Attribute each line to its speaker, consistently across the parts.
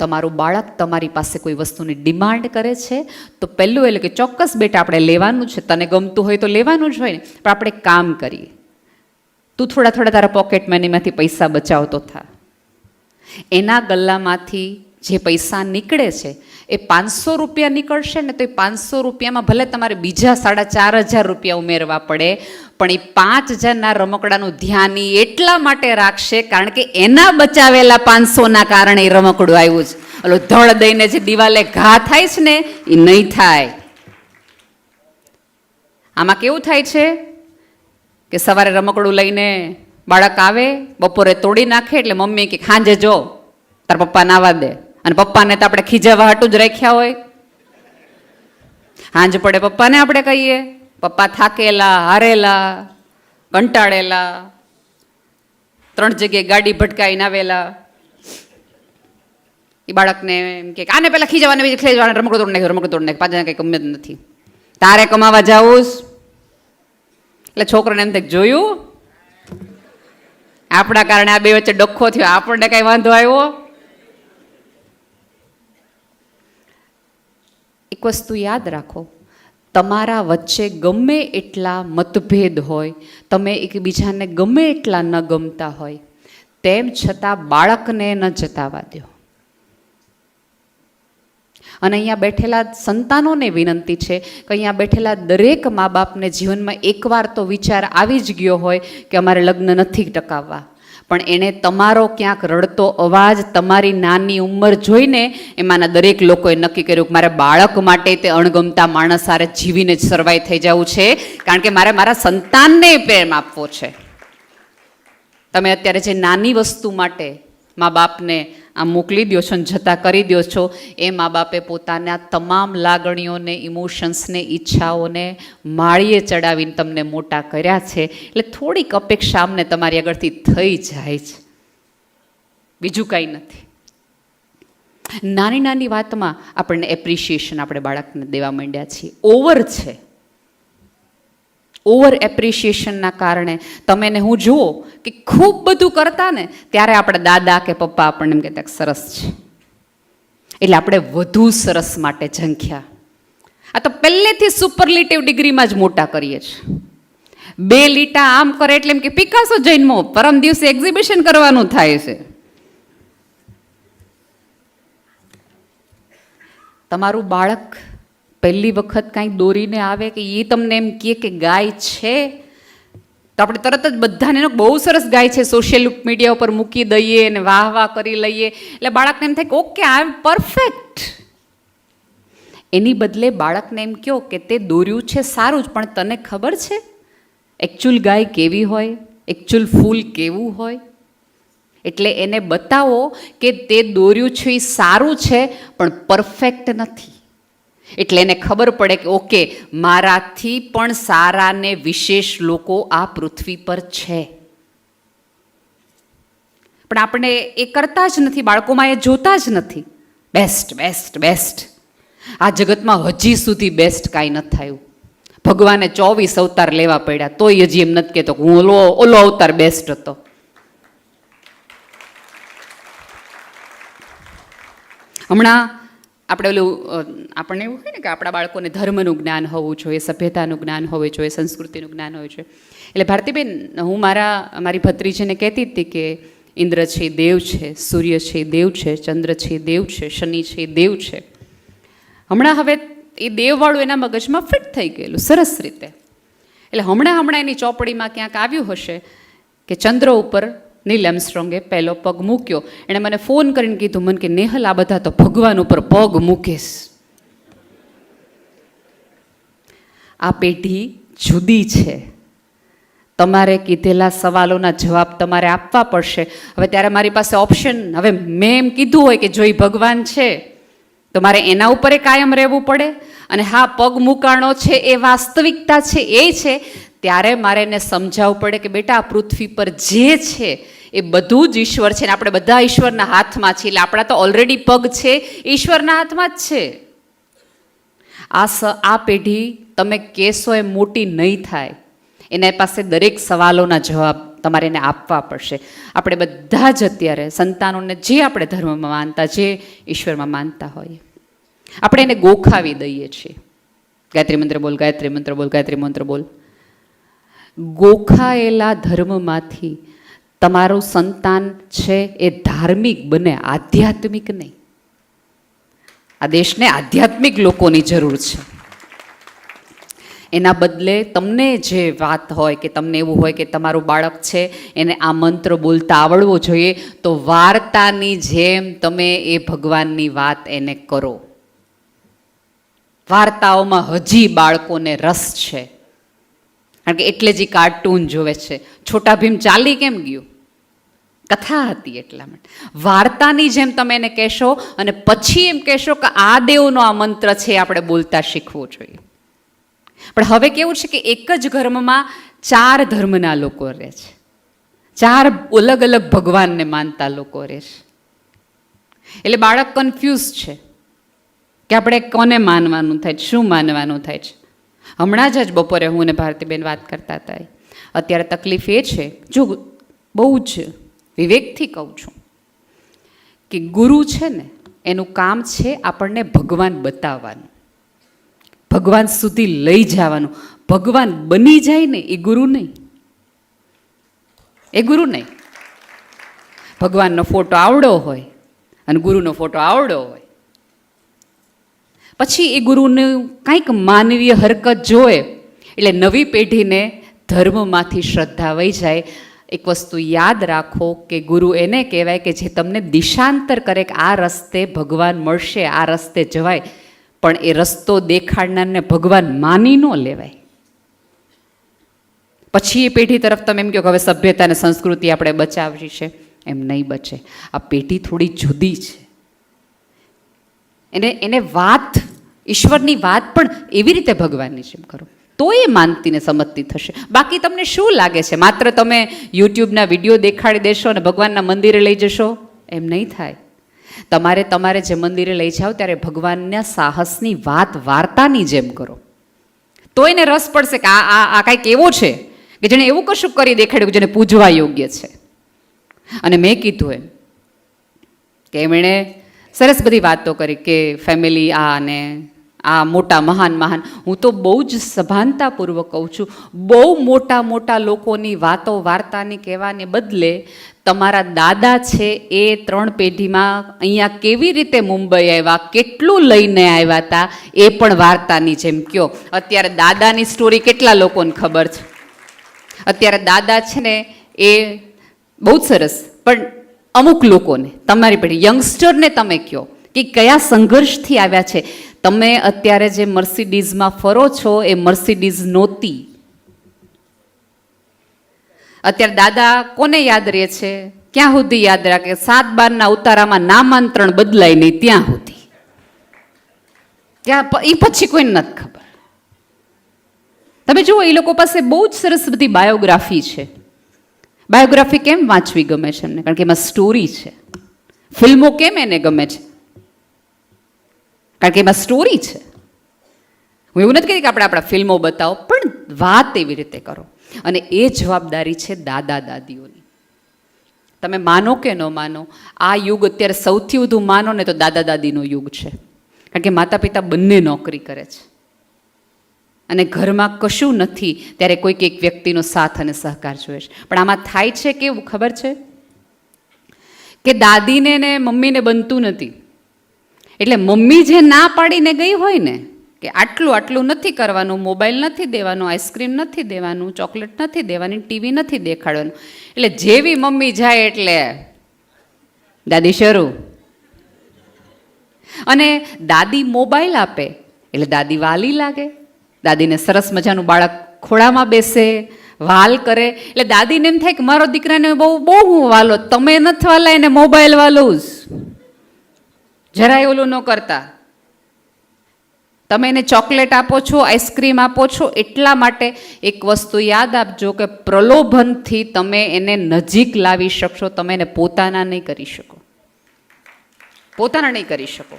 Speaker 1: તમારું બાળક તમારી પાસે કોઈ વસ્તુની ડિમાન્ડ કરે છે, તો પહેલું એટલે કે ચોક્કસ બેટા આપણે લેવાનું છે, તને ગમતું હોય તો લેવાનું જ હોય ને, પણ આપણે કામ કરીએ. તું થોડા થોડા તારા પોકેટ મનીમાંથી પૈસા બચાવતો થા. એના ગલ્લામાંથી જે પૈસા નીકળે છે, એ પાંચસો રૂપિયા નીકળશે ને તો એ પાંચસો રૂપિયામાં ભલે તમારે બીજા સાડા ચાર હજાર રૂપિયા ઉમેરવા પડે પણ એ પાંચ હજારના રમકડાનું ધ્યાન એ એટલા માટે રાખશે કારણ કે એના બચાવેલા પાંચસોના કારણે એ રમકડું આવ્યું છે. ઓલો ધળ દઈને જે દિવાલે ઘા થાય છે ને એ નહીં થાય. આમાં કેવું થાય છે? કે સવારે રમકડું લઈને બાળક આવે, બપોરે તોડી નાખે એટલે મમ્મી કે ખાંજે જો, તાર પપ્પા નાવા દે. અને પપ્પાને તો આપણે ખીજાવા હાટું જ રાખ્યા હોય. હાંજ પડે પપ્પાને આપણે કહીએ. પપ્પા થાકેલા, હારેલા, કંટાળેલા, ત્રણ જગ્યાએ ગાડી ભટકાઈને આવેલા. એ બાળકને એમ કે આને પહેલાં ખીજાવાને, બીજે ખીજાવાને, રમકડું તોડ નાખ્યું, રમકડું તોડ નાખ્યું. પાછા કંઈ ગમે નથી. તારે કમાવા જાવું એટલે છોકરાને એમ કંઈક જોયું? આપણા કારણે આ બે વચ્ચે ડખો થયો. આપણને કાંઈ વાંધો આવ્યો? એક વસ્તુ યાદ રાખો. તમારા વચ્ચે ગમે એટલા મતભેદ હોય, તમે એકબીજાને ગમે એટલા ન ગમતા હોય, તેમ છતાં બાળકને ન જતાવા દો. અને અહીંયા બેઠેલા સંતાનોને વિનંતી છે કે અહીંયા બેઠેલા દરેક મા બાપને જીવનમાં એકવાર તો વિચાર આવી જ ગયો હોય કે અમારે લગ્ન નથી ટકાવવા. પણ એણે તમારો ક્યાંક રડતો અવાજ, તમારી નાની ઉંમર જોઈને એમાંના દરેક લોકોએ નક્કી કર્યું કે મારે બાળક માટે તે અણગમતા માણસ સારે જીવીને જ સર્વાઈ થઈ જવું છે. કારણ કે મારે મારા સંતાનને પ્રેમ આપવો છે. તમે અત્યારે જે નાની વસ્તુ માટે મા બાપને આમ મોકલી દો છો અને જતા કરી દો છો. એ મા બાપે પોતાના તમામ લાગણીઓને ઇમોશન્સને ઈચ્છાઓને માળીએ ચડાવીને તમને મોટા કર્યા છે. એટલે થોડીક અપેક્ષા અમને તમારી આગળથી થઈ જાય છે. બીજું કાંઈ નથી. નાની નાની વાતમાં આપણને એપ્રિશિએશન આપણે બાળકને દેવા માંડ્યા છીએ. ઓવર છે. ઓવર એપ્રિશિએશનના કારણે તમે ને હું જુઓ કે ખૂબ બધું કરતા ને ત્યારે આપણે દાદા કે પપ્પા આપણને એમ કહેતા સરસ છે. એટલે આપણે વધુ સરસ માટે ઝંખ્યા. આ તો પહેલેથી સુપરલેટિવ ડિગ્રીમાં જ મોટા કરીએ છીએ. બે લીટા આમ કરે એટલે એમ કે પિકાસો જન્મો, પરમ દિવસે એક્ઝિબિશન કરવાનું થાય છે. તમારું બાળક પહેલી વખત કાંઈક દોરીને આવે કે એ તમને એમ કહે કે ગાય છે? તો આપણે તરત જ બધાને એનો બહુ સરસ ગાય છે. સોશિયલ મીડિયા ઉપર મૂકી દઈએ અને વાહ વાહ કરી લઈએ. એટલે બાળકને એમ થાય કે ઓકે આઈ એમ પરફેક્ટ એની બદલે બાળકને એમ કહો કે, તે દોર્યું છે, સારું જ, પણ તને ખબર છે? એકચ્યુઅલ ગાય કેવી હોય? એકચ્યુઅલ ફૂલ કેવું હોય? એટલે એને બતાવો કે તે દોર્યું છે એ સારું છે, પણ પરફેક્ટ નથી. એટલે એને ખબર પડે કે, ઓકે, મારાથી પણ સારા ને વિશેષ લોકો આ પૃથ્વી પર છે. પણ આપણે એ કરતા જ નથી, બાળકોમાં એ જોતા જ નથી. બેસ્ટ બેસ્ટ બેસ્ટ આ જગતમાં હજી સુધી બેસ્ટ કાંઈ ન થયું. ભગવાને ચોવીસ અવતાર લેવા પડ્યા, તોય હજી એમ નથી કહેતો હું ઓલો ઓલો અવતાર બેસ્ટ હતો. હમણાં આપણે ઓલું આપણને એવું હોય ને કે આપણા બાળકોને ધર્મનું જ્ઞાન હોવું જોઈએ, સભ્યતાનું જ્ઞાન હોવું જોઈએ, સંસ્કૃતિનું જ્ઞાન હોવું જોઈએ. એટલે ભારતીબેન, હું મારા, મારી ભત્રીજીને કહેતી હતી કે ઇન્દ્ર છે, દેવ છે, સૂર્ય છે, દેવ છે, ચંદ્ર છે, દેવ છે, શનિ છે, દેવ છે. હમણાં હવે એ દેવવાળું એના મગજમાં ફિટ થઈ ગયેલું, સરસ રીતે. એટલે હમણાં હમણાં એની ચોપડીમાં ક્યાંક આવ્યું હશે કે ચંદ્ર ઉપર નીલ એમસ્ટ્રોંગે પહેલો પગ મૂક્યો. એણે મને ફોન કરીને કીધું, મને કે નેહલ, આ બધા તો ભગવાન ઉપર પગ મૂકેશ. આ પેઢી જુદી છે. તમારે કીધેલા સવાલોના જવાબ તમારે આપવા પડશે. હવે ત્યારે મારી પાસે ઓપ્શન હવે મેં એમ કીધું હોય કે જો ઈ ભગવાન છે, તો મારે એના ઉપર કાયમ રહેવું પડે. અને હા, પગ મૂકાણો છે, એ વાસ્તવિકતા છે, એ છે. ત્યારે મારે એને સમજાવવું પડે કે બેટા, આ પૃથ્વી પર જે છે એ બધું જ ઈશ્વર છે ને આપણે બધા ઈશ્વરના હાથમાં છીએ. એટલે આપણા તો ઓલરેડી પગ છે, ઈશ્વરના હાથમાં જ છે. આ સ, આ પેઢી તમે કહેશો એ મોટી નહીં થાય. એના પાસે દરેક સવાલોના જવાબ તમારે એને આપવા પડશે. આપણે બધા જ અત્યારે સંતાનોને જે આપણે ધર્મમાં માનતા, જે ઈશ્વરમાં માનતા હોઈએ, આપણે એને ગોખાવી દઈએ છીએ. ગાયત્રી મંત્ર બોલ, ગાયત્રી મંત્ર બોલ, ગાયત્રી મંત્ર બોલ. ગોખાયેલા ધર્મમાંથી તમારું સંતાન છે એ ધાર્મિક બને, આધ્યાત્મિક નહીં. આ દેશને આધ્યાત્મિક લોકોની જરૂર છે. એના બદલે તમને જે વાત હોય કે તમને એવું હોય કે તમારું બાળક છે, એને આ મંત્ર બોલતા આવડવો જોઈએ, તો વાર્તાની જેમ તમે એ ભગવાનની વાત એને કરો. વાર્તાઓમાં હજી બાળકોને રસ છે. કારણ કે એટલે જ કાર્ટૂન જોવે છે. છોટા ભીમ ચાલી કેમ ગયું? કથા હતી એટલા માટે. વાર્તાની જેમ તમે એને કહેશો અને પછી એમ કહેશો કે આ દેવનો આ મંત્ર છે, આપણે બોલતા શીખવું જોઈએ. પણ હવે કેવું છે કે એક જ ધર્મમાં ચાર ધર્મના લોકો રહે છે. ચાર અલગ અલગ ભગવાનને માનતા લોકો રહે છે. એટલે બાળક કન્ફ્યુઝ છે કે આપણે કોને માનવાનું થાય છે? શું માનવાનું થાય છે? હમણાં જ બપોરે હું અને ભારતીબેન વાત કરતા હતા અત્યારે તકલીફ એ છે, જો બહુ જ વિવેકથી કહું છું, કે ગુરુ છે ને, એનું કામ છે આપણને ભગવાન બતાવવાનું. ભગવાન સુધી લઈ જવાનું. ભગવાન બની જાય ને, એ ગુરુ નહીં. એ ગુરુ નહીં. ભગવાનનો ફોટો આવડો હોય અને ગુરુનો ફોટો આવડો હોય. પછી એ ગુરુનું કાંઈક માનવીય હરકત જોએ, એટલે નવી પેઢીને ધર્મમાંથી શ્રદ્ધા વહી જાય. એક વસ્તુ યાદ રાખો કે ગુરુ એને કહેવાય કે જે તમને દિશાંતર કરે કે આ રસ્તે ભગવાન મળશે, આ રસ્તે જવાય. પણ એ રસ્તો દેખાડનારને ભગવાન માની ન લેવાય. પછી એ પેઢી તરફ તમે એમ કહો કે હવે સભ્યતા અને સંસ્કૃતિ આપણે બચાવવી છે. એમ નહીં બચે. આ પેઢી થોડી જુદી છે. એને એને વાત ઈશ્વરની વાત પણ એવી રીતે ભગવાનની જેમ કરો. તો એ માનતી ને થશે. બાકી તમને શું લાગે છે? માત્ર તમે યુટ્યુબના વીડિયો દેખાડી દેશો અને ભગવાનના મંદિરે લઈ જશો? એમ નહીં થાય. તમારે તમારે જે મંદિરે લઈ જાઓ ત્યારે ભગવાનના સાહસની વાત વાર્તાની જેમ કરો. તો એને રસ પડશે કે આ આ આ કાંઈક એવો છે કે જેણે એવું કશું કરી દેખાડ્યું જેને પૂજવા યોગ્ય છે. અને મેં કીધું એમ કે એમણે સરસ બધી વાતો કરી કે ફેમિલી આ અને આ મોટા મહાન મહાન. હું તો બહુ જ સભાનતાપૂર્વક કહું છું, બહુ મોટા મોટા લોકોની વાતો વાર્તાને કહેવાને બદલે તમારા દાદા છે એ ત્રણ પેઢીમાં અહીંયા કેવી રીતે મુંબઈ આવ્યા, કેટલું લઈને આવ્યા હતા એ પણ વાર્તાની જેમ કયો. અત્યારે દાદાની સ્ટોરી કેટલા લોકોને ખબર છે? અત્યારે દાદા છે ને એ બહુ જ સરસ, પણ અમુક લોકોને, તમારી પેઢી યંગસ્ટરને તમે કહો કે કયા સંઘર્ષથી આવ્યા છે? તમે અત્યારે જે મર્સિડીઝમાં ફરો છો, એ મર્સિડીઝ નહોતી અત્યારે દાદા કોને યાદ રહે છે? ક્યાં સુધી યાદ રાખે? સાત બારના ઉતારામાં નામાંતરણ બદલાય નહીં, ત્યાં સુધી. ત્યાં એ પછી કોઈને નથી ખબર. તમે જુઓ એ લોકો પાસે બહુ જ સરસ બધી બાયોગ્રાફી છે. બાયોગ્રાફી કેમ વાંચવી ગમે છે એમને? કારણ કે એમાં સ્ટોરી છે. ફિલ્મો કેમ એને ગમે છે? કારણ કે એમાં સ્ટોરી છે. હું એવું નથી કહેતી કે આપણે આપણા ફિલ્મો બતાવો, પણ વાત એવી રીતે કરો. અને એ જવાબદારી છે દાદા દાદીઓની. તમે માનો કે ન માનો, આ યુગ અત્યારે સૌથી વધુ માનો ને તો દાદા દાદીનો યુગ છે. કારણ કે માતા પિતા બંને નોકરી કરે છે. અને ઘરમાં કશું નથી, ત્યારે કોઈક એક વ્યક્તિનો સાથ અને સહકાર જોઈએ છે. પણ આમાં થાય છે કેવું ખબર છે? કે દાદીને ને મમ્મીને બનતું નથી. એટલે મમ્મી જે ના પાડીને ગઈ હોય ને, કે આટલું આટલું નથી કરવાનું, મોબાઈલ નથી દેવાનું, આઈસ્ક્રીમ નથી દેવાનું, ચોકલેટ નથી દેવાની, ટીવી નથી દેખાડવાનું, એટલે જેવી મમ્મી જાય એટલે, દાદી શરૂ. અને દાદી મોબાઈલ આપે, એટલે દાદી વાલી લાગે, દાદીને સરસ મજાનું બાળક ખોળામાં બેસે, વાલ કરે, એટલે દાદીને એમ થાય કે મારો દીકરાને બહુ બહુ હું વાલો, તમે નથી વાલા, એને મોબાઈલ વાલું જ. જરાય ઓલું ન કરતા. તમે એને ચોકલેટ આપો છો, આઈસ્ક્રીમ આપો છો, એટલા માટે એક વસ્તુ યાદ આપજો કે પ્રલોભનથી તમે એને નજીક લાવી શકશો, તમે એને પોતાના નહીં કરી શકો. પોતાના નહીં કરી શકો.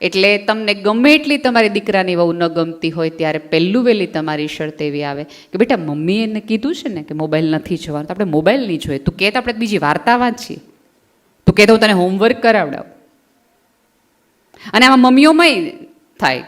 Speaker 1: એટલે તમને ગમે એટલી તમારી દીકરાની વહુ ન ગમતી હોય, ત્યારે પહેલું વહેલી તમારી શરત એવી આવે કે બેટા મમ્મીએ એને કીધું છે ને કે મોબાઈલ નથી જોવાનો, તો આપણે મોબાઈલ નહીં જોઈએ. તું કહે તો આપણે બીજી વાર્તા વાંચીએ. તો કહેતો હું તને હોમવર્ક કરાવડાવ. અને આમાં મમ્મીઓમાં થાય.